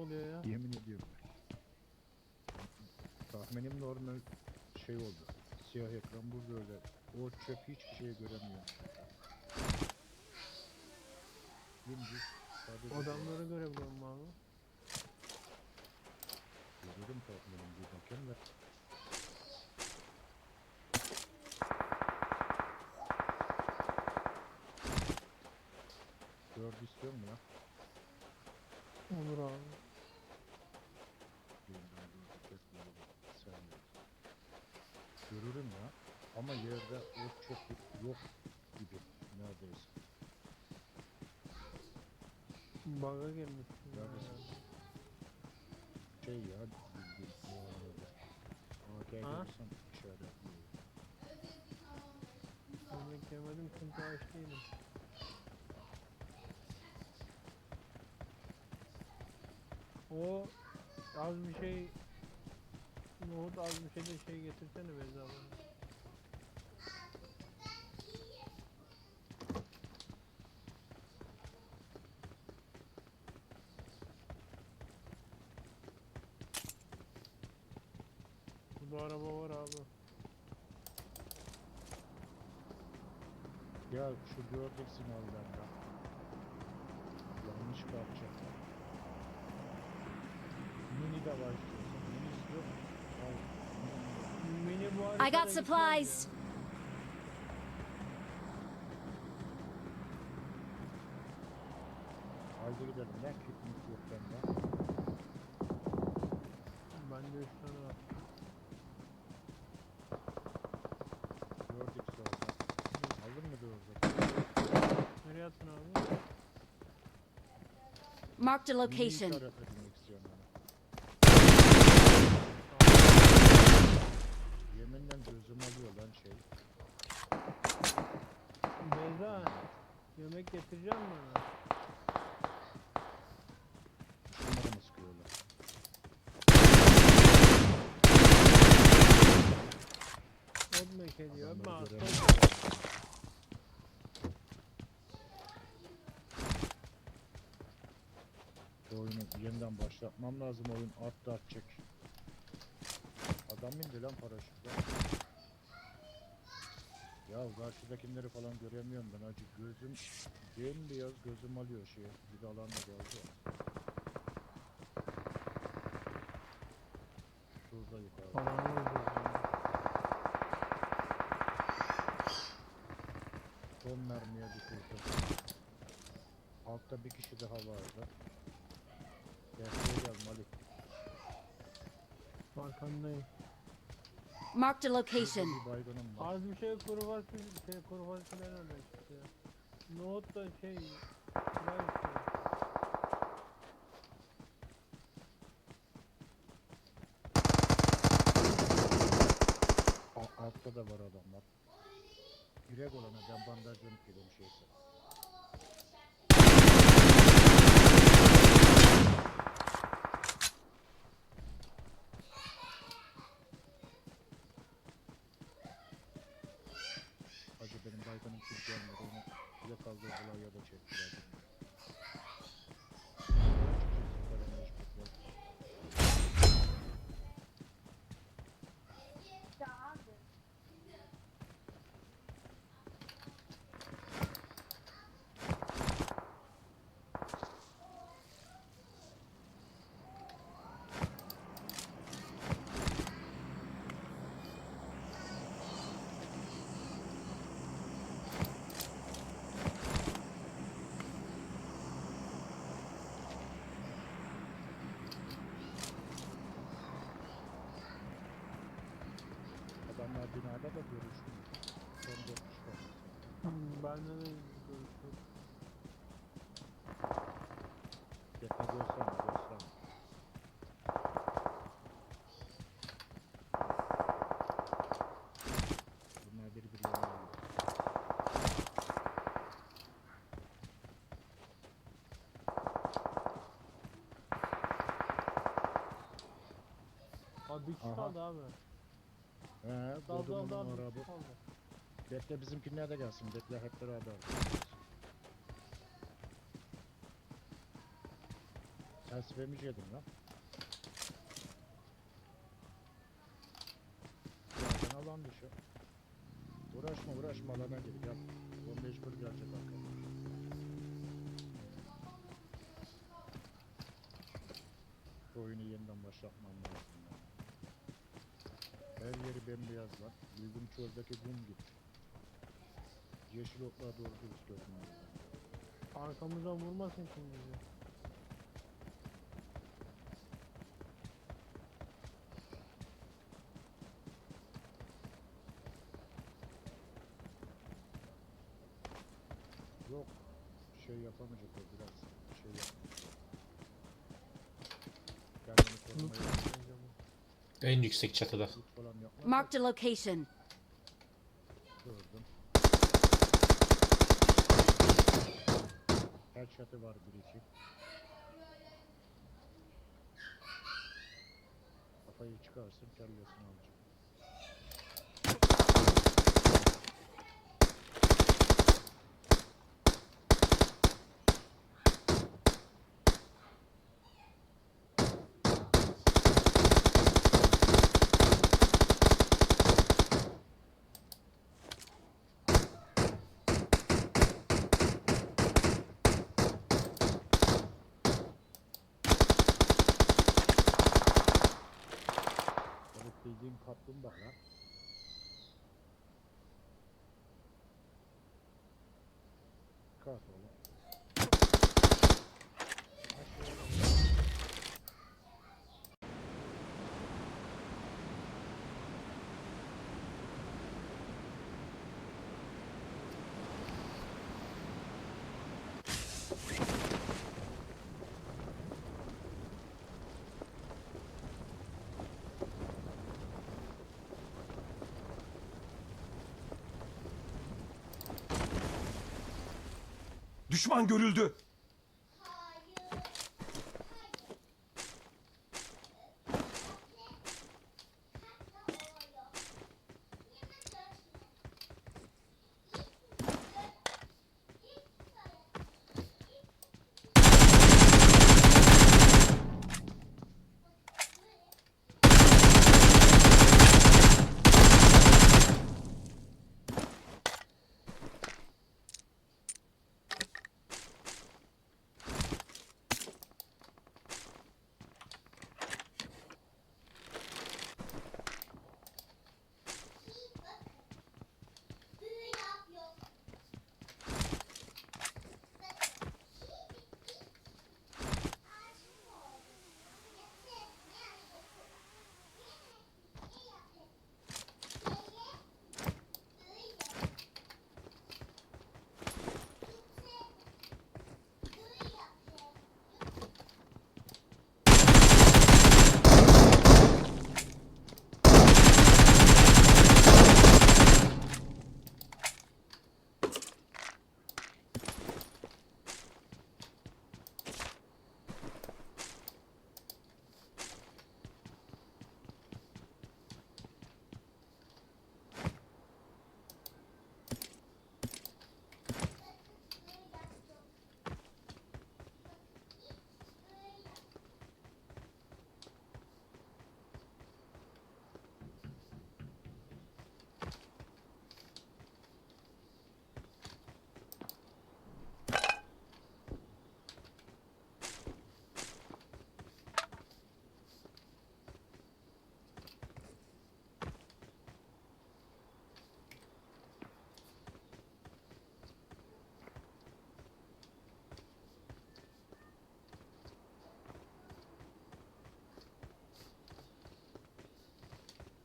oluyor ya? Yemin ediyorum. Tahminim normal şey oldu. Siyah ekran burada öyle. O çöp hiçbir şey göremiyor. Dümdüz. Sadece Adamları görebiliyorum abi. Görüyorum tahminim bir bakayım da. Dördü istiyor mu ya? Olur abi. Görürüm ya. Ama yerde o çöp yok gibi neredeyse. Bug'a girmiş. Neredesin? Şey ya bildiğin o arada. AK Ha? görürsem işaretliyor. Yemek yemedim çünkü aç değilim. O az bir şey Nohut az bir şey de şey getirsene Beyza bana. Burada araba var abi. Ya şu göreceksin Allah'ında. Yanlış parça. Mini de var I got supplies. ya. Haydi gidelim lan. Kitlik yok bende. Bende 3 tane var. Gördük sonra. Aldın mı gördük? Nereye attın abi? Marked a location. işaretlemek istiyorum mi bana? Şunları mı sıkıyorlar? Öpmek ediyor. Öpme Adamları hasta. göremiyorum. Bu oyunu yeniden başlatmam lazım oyun at da atacak. Adam indi lan paraşütle. Ya karşıdakileri falan göremiyorum ben acı gözüm bembeyaz gözüm alıyor şeye bir de alan da geldi. Şurada yukarı. Son mermiye düşürdüm. Altta bir kişi daha vardı. Desteğe gel Malik. Arkandayım. Marked a location. bir baygınım var. Az bir şey kuru fasulye, şey kuru fasulye nerede çıktı ya? Nohut da şey, pilav istiyor. A- altta da var adamlar. Direkt olana ben bandajlanıp geliyorum şeyse. Hacı benim baygınım kim gelmedi onu ya kaldırdılar ya da çektiler. Adamlar binada da görüşmüyor. Son var. Hmm, Bende de görüşürüz. Bekle görsene görsene. Bunlar birbirlerine. Abi bir kişi Aha. kaldı abi. He, Dal dal dal kaldı. Bekle bizimkinler de gelsin. Bekle hep beraber. Ters vermiş yedim lan. alan dışı. Uğraşma uğraşma alana gir gel. O mecbur gelecek arkadan. Bu oyunu yeniden başlatmam lazım. Her yeri bembeyaz lan. Bildiğim çöldeki kum gibi. Yeşil otlar doğru dürüst görünüyor. Arkamızdan vurmasın şimdi bizi. Yok. Şey yapamayacak o biraz. Şey yapmayacak. Kendini korumaya. En yüksek çatıda. falan Marked a location. Gördüm. Her çatı var bir iki. Kafayı çıkarsın kellesini alacak. Düşman görüldü.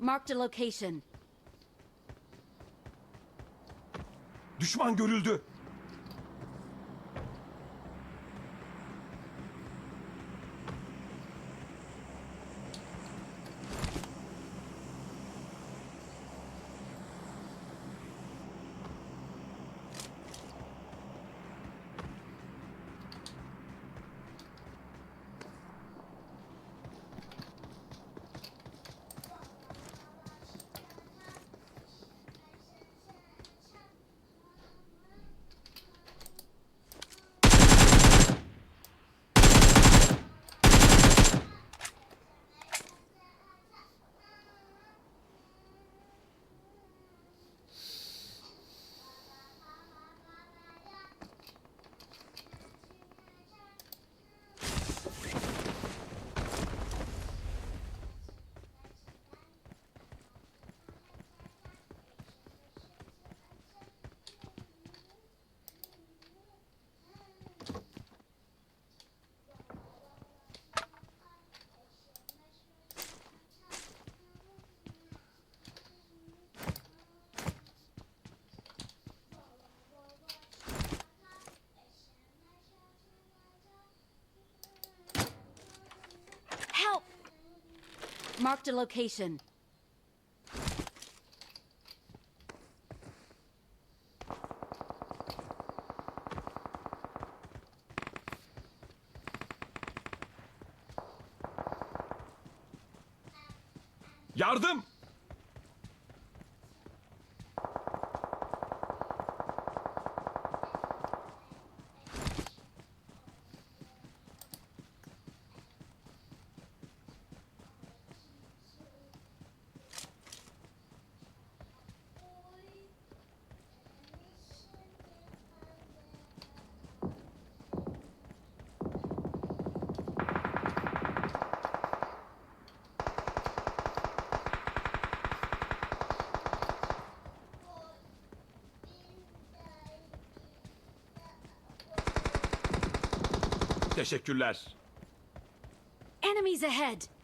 Marked a location. Düşman görüldü. Marked a location. Yardım! Teşekkürler. Enemies ahead!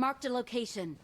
Marked a location.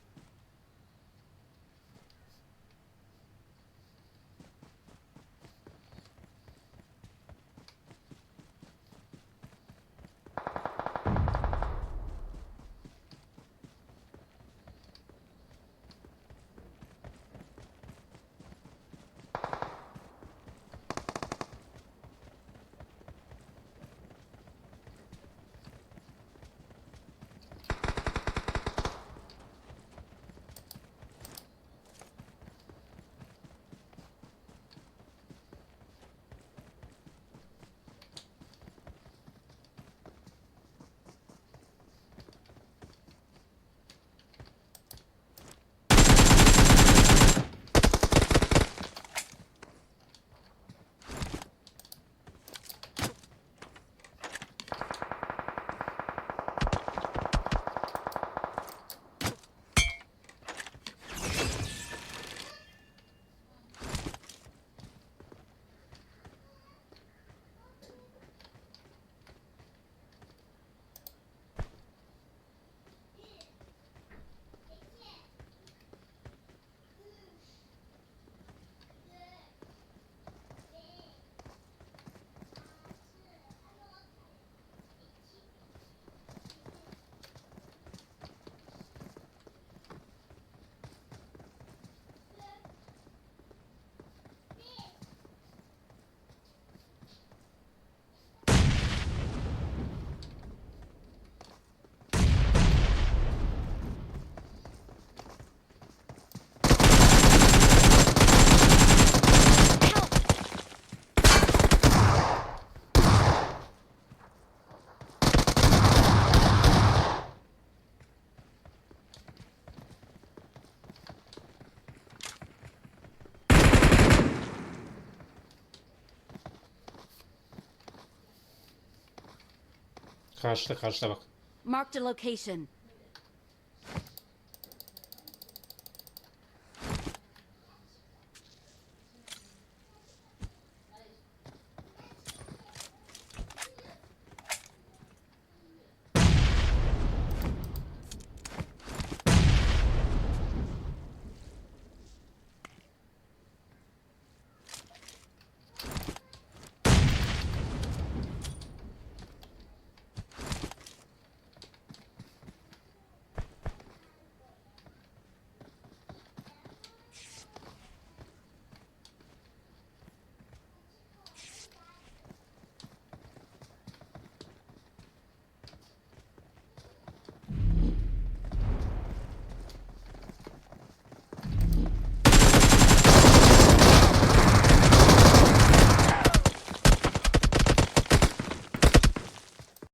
Karşıda karşıda bak. Marked a location.